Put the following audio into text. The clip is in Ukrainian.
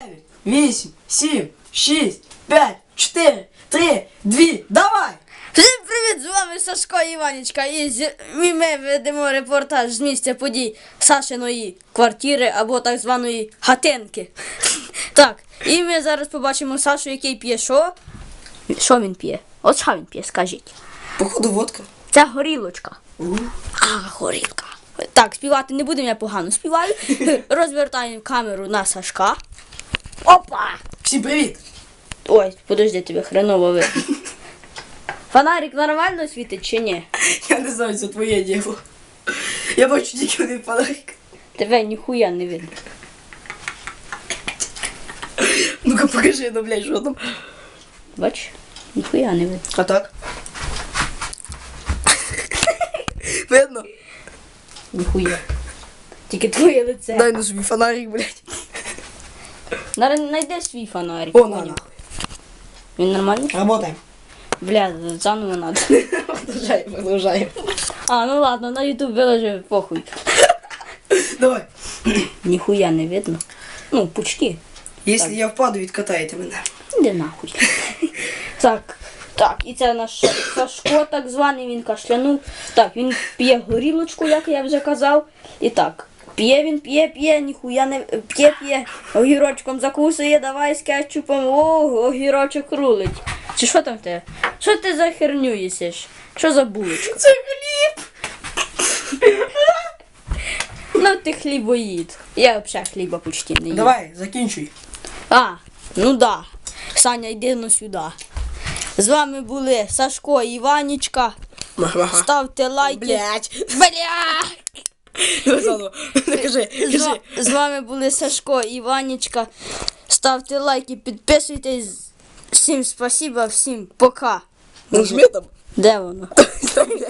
дев'ять, вісім, сім, шість, п'ять, чотири, три, дві, давай! Всім привіт! З вами Сашко Іванічка. І з- і ми ведемо репортаж з місця подій Сашиної квартири або так званої хатинки. Так, і ми зараз побачимо Сашу, який п'є що. Що він п'є? От що він п'є, скажіть. Походу водка. Це горілочка. А, горілка. Так, співати не будемо, я погано співаю. Розвертаємо камеру на Сашка. Опа! Всім привіт! Ой, подожди, тебе хреново видно. Фонарик нормально світить чи ні? Я не знаю, це твоє діло. Я бачу тільки один фонарик. Тебе ніхуя не видно. Ну-ка покажи, ну, блядь, що там. Бач? Ніхуя не видно. А так? Видно? Ніхуя. Тільки твоє лице. Дай на собі фонарик, блядь. Знайди свій фонарик. О, на, поняв? на. Він нормальний? Работаем. Бля, заново надо. Продолжаем, продолжаем. А, ну ладно, на ютуб виложи, похуй. Давай. Ніхуя не видно. Ну, пучки. Якщо я впаду, відкатаєте мене. Іди нахуй. Так. Так, і це наш Сашко, так званий, він кашлянув. Так, він п'є горілочку, як я вже казав. І так. П'є він, п'є, п'є, ніхуя не п'є, п'є, огірочком закусує, давай з кетчупом, о, огірочок рулить. Чи що там тебе? Що ти за херню їсиш? Що за булочка? Це хліб! Ну ти хлібоїд. Я взагалі хліба почти не їм. Давай, закінчуй. А, ну да. Саня, йди ну сюди. З вами були Сашко і Іванічка. Ставте лайки. Блять. Бля! Кажи, З, кажи. з вами були Сашко і Іванічка. Ставте лайки, підписуйтесь. Всім спасибо, всім пока. Нажми там. Де воно?